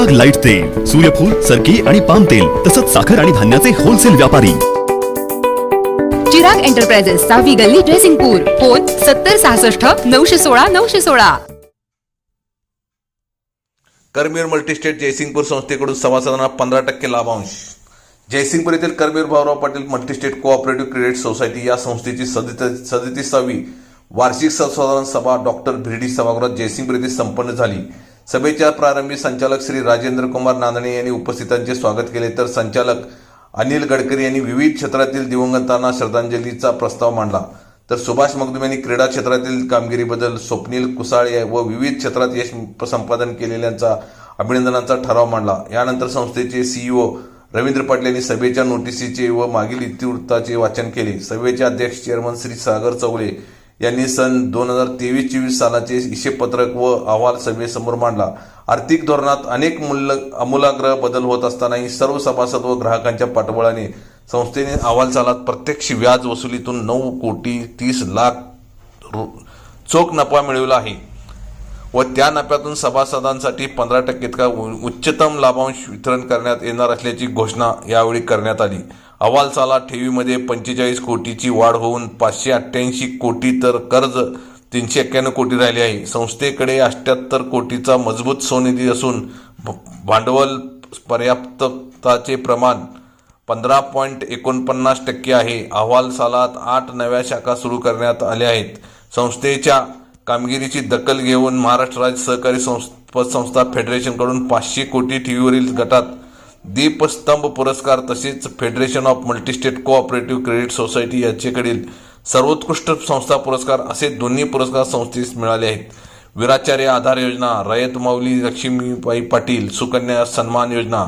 Chirag light तेल सूर्यफूल सरकी आणि पाम तेल तसंच साखर आणि धान्याचे होलसेल व्यापारी. चिराग एंटरप्राइजेस सहावी गल्ली ड्रेसिंगपूर फोन सत्तर सहासष्ट नऊशे सोळा नऊशे सोळा. करमीर मल्टीस्टेट जयसिंगपूर संस्थेकडून सभासदांना पंधरा टक्के लाभांश. जयसिंगपूर येथील Karmaveer Bhaurao Patil multistate cooperative credit society या संस्थेची सदती सदतीसावी वार्षिक सर्वसाधारण सभा डॉक्टर भिरडी सभागृहात जयसिंगपूर येथे संपन्न झाली. सभेच्या प्रारंभी संचालक श्री राजेंद्र कुमार नांदणे यांनी उपस्थितांचे स्वागत केले. तर संचालक अनिल गडकरी यांनी विविध क्षेत्रातील दिवंगतांना श्रद्धांजलीचा प्रस्ताव मांडला. तर सुभाष मगदुम यांनी क्रीडा क्षेत्रातील कामगिरीबद्दल स्वप्नील कुसाळे व विविध क्षेत्रात यश संपादन केलेल्यांचा अभिनंदनाचा ठराव मांडला. यानंतर संस्थेचे सीईओ रवींद्र पाटील यांनी सभेच्या नोटिसीचे व मागील इतिवृत्ताचे वाचन केले. सभेचे अध्यक्ष चेअरमन श्री सागर चौगले यांनी सन दोन हजार तेवीस चोवीस सालाचे हिशेबपत्रक व अहवाल सभेसमोर मांडला. आर्थिक धोरणात अनेक मूल्य अमूलाग्र बदल होत असतानाही सर्व सभासद व ग्राहकांच्या पाठबळाने संस्थेने अहवाल चालात प्रत्यक्ष व्याज वसुलीतून नऊ कोटी तीस लाख रु- चोख नफा मिळवला आहे. व त्या नफ्यातून सभासदांसाठी पंधरा टक्के इतका उ- उच्चतम लाभांश वितरण करण्यात येणार असल्याची घोषणा यावेळी करण्यात आली. अहवालसाला ठेवीमध्ये पंचेचाळीस कोटीची वाढ होऊन पाचशे अठ्ठ्याऐंशी कोटी तर कर्ज तीनशे एक्क्याण्णव कोटी राहिले आहे. संस्थेकडे अठ्याहत्तर कोटीचा मजबूत स्वनिधी असून भ- भांडवल पर्याप्तताचे प्रमाण पंधरा पॉईंट एकोणपन्नास टक्के आहे. अहवाल सालात आठ नव्या शाखा सुरू करण्यात आल्या आहेत. संस्थेच्या कामगिरीची दखल घेऊन महाराष्ट्र राज्य सहकारी संस्था पतसंस्था फेडरेशनकडून पाचशे कोटी ठेवीवरील गटात दीपस्तंभ पुरस्कार तसेच federation of multistate cooperative credit society यांच्याकडील सर्वोत्कृष्ट संस्था पुरस्कार असे दोन्ही पुरस्कार संस्थेस मिळाले आहेत. वीराचार्य आधार योजना रयत माऊली लक्ष्मीबाई पाटील सुकन्या सन्मान योजना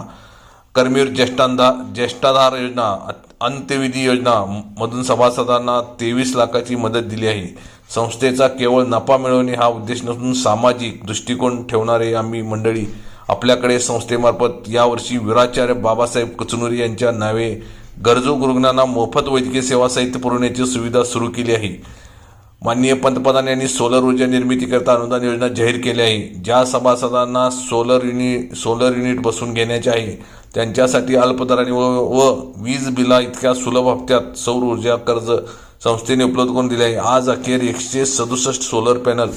कर्मीर ज्येष्ठांधा ज्येष्ठाधार योजना अंत्यविधी योजना मधून सभासदांना तेवीस लाखाची मदत दिली आहे. संस्थेचा केवळ नफा मिळवणे हा उद्देश नसून सामाजिक दृष्टिकोन ठेवणारे आम्ही मंडळी आपल्याकडे संस्थेमार्फत यावर्षी वीराचार्य बाबासाहेब कचनुरी यांच्या नावे गरजू रुग्णांना मोफत वैद्यकीय सेवा साहित्य पुरवण्याची सुविधा सुरू केली आहे. माननीय पंतप्रधान यांनी सोलर ऊर्जा निर्मितीकरता अनुदान योजना जाहीर केली आहे. ज्या सभासदांना सोलर युनिट सोलर युनिट बसून घेण्याचे आहे त्यांच्यासाठी अल्पदराने व व वीज बिला इतक्या सुलभ हप्त्यात सौर ऊर्जा कर्ज संस्थेने उपलब्ध करून दिले आहे. आज अखेर एकशे सदुसष्ट सोलर पॅनल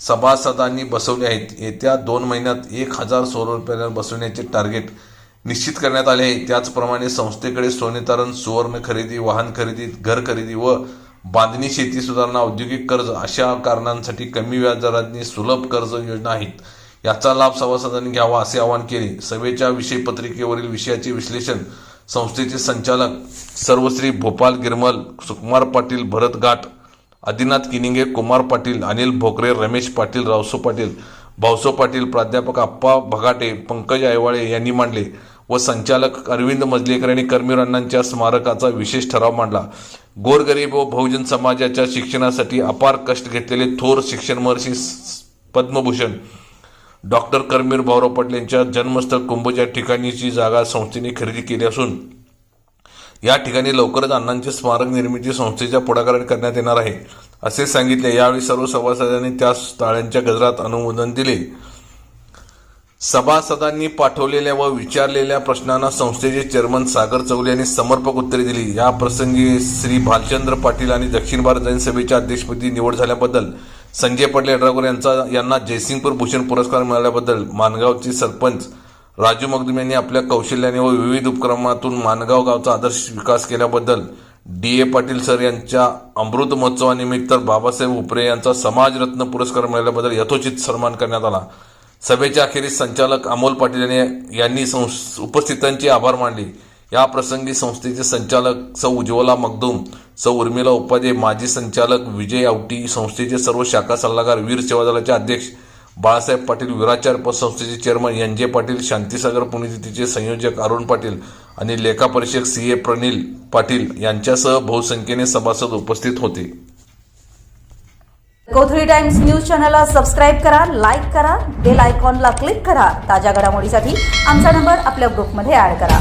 सभासदांनी बसवले आहेत. येत्या दोन महिन्यात एक हजार सोलर पॅनल बसवण्याचे टार्गेट निश्चित करण्यात आले आहे. त्याचप्रमाणे संस्थेकडे सोनेतारण सुवर्ण खरेदी वाहन खरेदी घर खरेदी व बांधणी शेती सुधारणा औद्योगिक कर्ज अशा कारणांसाठी कमी व्याजदरांनी सुलभ कर्ज योजना आहेत. याचा लाभ सभासदांनी घ्यावा असे आवाहन केले. सभेच्या विषय पत्रिकेवरील विषयाचे विश्लेषण संस्थेचे संचालक सर्वश्री भोपाल गिरमल सुकुमार पाटील भरत घाट आदिनाथ किनिंगे कुमार पाटील अनिल भोकरे रमेश पाटील रावसो पाटील भाऊसो पाटील प्राध्यापक आप्पा भगाटे पंकज आयवाळे यांनी मांडले व संचालक अरविंद मजलेकर यांनी कर्मीर अण्णांच्या स्मारकाचा विशेष ठराव मांडला. गोरगरीब व बहुजन समाजाच्या शिक्षणासाठी अपार कष्ट घेतलेले थोर शिक्षण महर्षी पद्मभूषण डॉक्टर कर्मीर भाऊराव पाटील यांच्या जन्मस्थळ कुंभच्या ठिकाणीची जागा संस्थेने खरेदी केली असून या ठिकाणी लवकरच अण्णांचे स्मारक निर्मिती संस्थेच्या पुढाकाराने करण्यात येणार आहे. असे सांगितले. यावेळी सर्व सभासदांनी त्या ताळ्यांच्या गजरात अनुमोदन दिले. सभासदांनी पाठवलेल्या व विचारलेल्या प्रश्नांना संस्थेचे चेअरमन सागर चौले यांनी समर्पक उत्तरे दिली. या प्रसंगी श्री भालचंद्र पाटील आणि दक्षिण भारत जैन सभेच्या अध्यक्षपदी निवड झाल्याबद्दल संजय पाटील यड्रावकर यांचा यांना जयसिंगपूर भूषण पुरस्कार मिळाल्याबद्दल मानगावचे सरपंच राजू मगदुम यांनी आपल्या कौशल्याने व विविध उपक्रमातून मानगाव गावचा आदर्श विकास केल्याबद्दल डी ए पाटील सर यांच्या अमृत महोत्सवानिमित्त बाबासाहेब उपरे यांचा समाजरत्न पुरस्कार मिळाल्याबद्दल यथोचित सन्मान करण्यात आला. सभेच्या अखेरीस संचालक अमोल पाटील यांनी यांनी संस- उपस्थितांचे आभार मानले. या प्रसंगी संस्थेचे संचालक सौ उज्ज्वला मगदूम सौ उर्मिला उपाध्ये माजी संचालक विजय आवटी संस्थेचे सर्व शाखा सल्लागार वीर सेवा दलाचे अध्यक्ष बाळासाहेब पाटील विराचार पतसंस्थेचे chairman N J Patil Shantisagar पुण्यतिथीचे संयोजक अरुण पाटील आणि लेखा परीक्षक सी ए प्रनिल पाटील यांच्यासह बहुसंख्येने सभासद उपस्थित होते. कोथळी टाइम्स न्यूज चॅनलला सबस्क्राईब करा लाईक करा बेल आयकॉनला क्लिक करा. ताज्या घडामोडीसाठी आमचा नंबर आपल्या ग्रुपमध्ये ऍड करा.